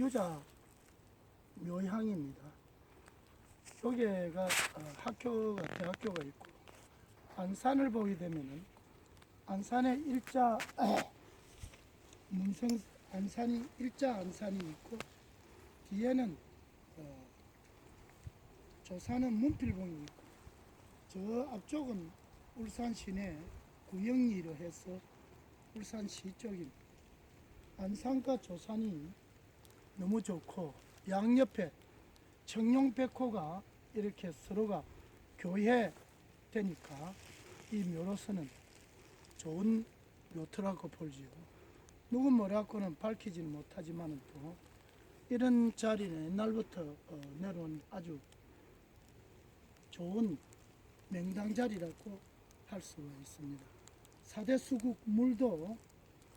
유자 묘향입니다. 여기가 어, 학교가 대학교가 있고 안산을 보게 되면은 안산에 일자 문성 안산이 일자 안산이 있고 뒤에는 어, 조사는 문필봉이 있고 저 앞쪽은 울산 시내 구영리로 해서 울산시 쪽입니다. 안산과 조산이 너무 좋고 양옆에 청룡백호가 이렇게 서로가 교회 되니까 이 묘로서는 좋은 묘토라고 볼지요. 누구 뭐라고는 밝히지는 못하지만은 또 이런 자리는 옛날부터 어, 내려온 아주 좋은 맹당 자리라고 할 수가 있습니다. 사대 수국 물도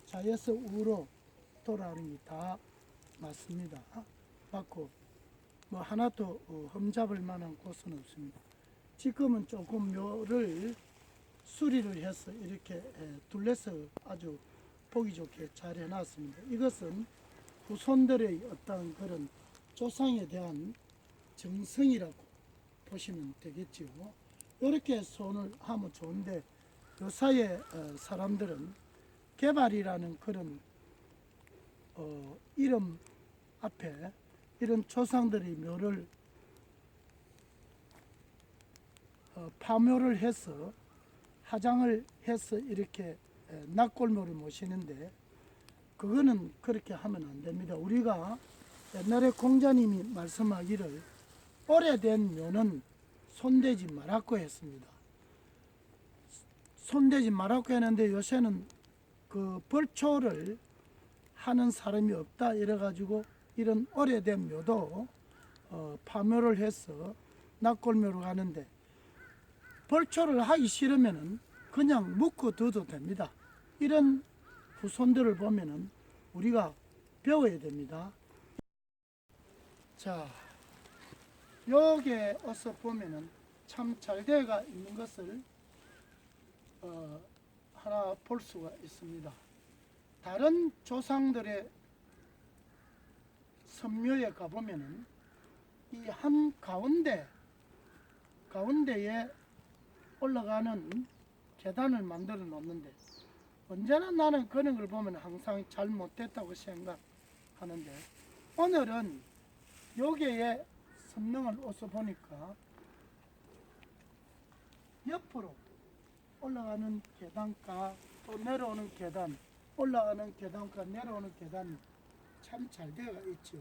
자에서 우로 돌아오는 게다 맞습니다. 맞고 뭐 하나도 어, 흠잡을 만한 곳은 없습니다. 지금은 조금 묘를 수리를 해서 이렇게 에, 둘러서 아주 보기 좋게 잘 해놨습니다. 이것은 후손들의 어떤 그런 조상에 대한 정성이라고 보시면 되겠지요. 이렇게 손을 하면 좋은데 요사의 어, 사람들은 개발이라는 그런 어, 이름 앞에 이런 조상들의 묘를 어, 파묘를 해서 화장을 해서 이렇게 에, 낙골묘를 모시는데 그거는 그렇게 하면 안 됩니다. 우리가 옛날에 공자님이 말씀하기를 오래된 묘는 손대지 말았고 했습니다. 손대지 말았고 했는데 요새는 그 벌초를 하는 사람이 없다 이래 가지고 이런 오래된 묘도 어, 파묘를 해서 낙골묘로 가는데 벌초를 하기 싫으면은 그냥 묶어 둬도 됩니다. 이런 후손들을 보면은 우리가 배워야 됩니다. 자, 여기에 어서 보면은 참잘 되어가 있는 것을 어, 하나 볼 수가 있습니다. 다른 조상들의 선묘에 가보면은 이 한 가운데 가운데에 올라가는 계단을 만들어 놓는데 언제나 나는 그런 걸 보면 항상 잘못됐다고 생각하는데 오늘은 여기에 선명을 어서 보니까 옆으로 올라가는 계단과 또 내려오는 계단 올라가는 계단과 내려오는 계단이 참잘 되어 있죠.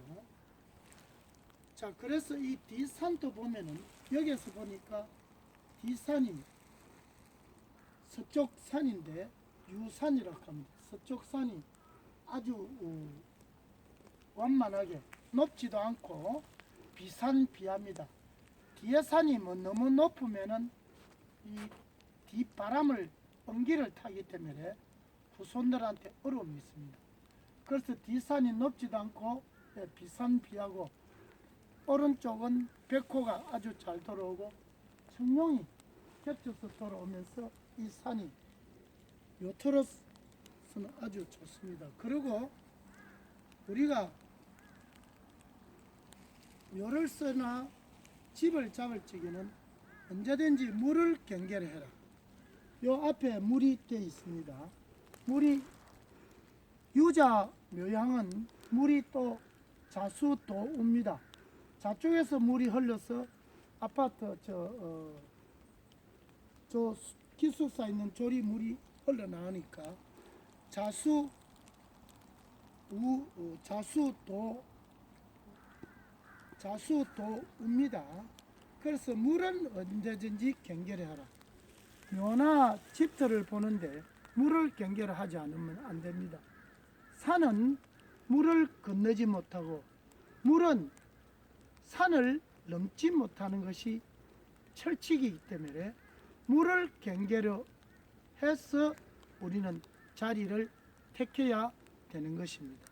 자, 그래서 이 뒷산도 보면은 여기에서 보니까 뒷산이 서쪽 산인데 유산이라고 합니다. 서쪽 산이 아주 어, 완만하게 높지도 않고 비산비합니다. 뒤에 산이 뭐 너무 높으면은 이 뒷바람을 번기를 타기 때문에 후손들한테 어려움이 있습니다. 그래서 뒷산이 높지도 않고 예, 비산 비하고 오른쪽은 백호가 아주 잘 돌아오고 청룡이 겹쳐서 돌아오면서 이 산이 요토로스는 아주 좋습니다. 그리고 우리가 묘를 쓰나 집을 잡을 적에는 언제든지 물을 경계를 해라. 요 앞에 물이 되어 있습니다. 물이 유자 묘향은 물이 또 자수도입니다. 좌쪽에서 물이 흘러서 아파트 저, 어, 저 수- 기숙사 있는 조리 물이 흘러나오니까 자수 우 어, 자수 도 자수 도입니다. 그래서 물은 언제든지 경계를 하라. 묘나 집터를 보는데 물을 경계를 하지 않으면 안 됩니다. 산은 물을 건너지 못하고 물은 산을 넘지 못하는 것이 철칙이기 때문에 물을 경계로 해서 우리는 자리를 택해야 되는 것입니다.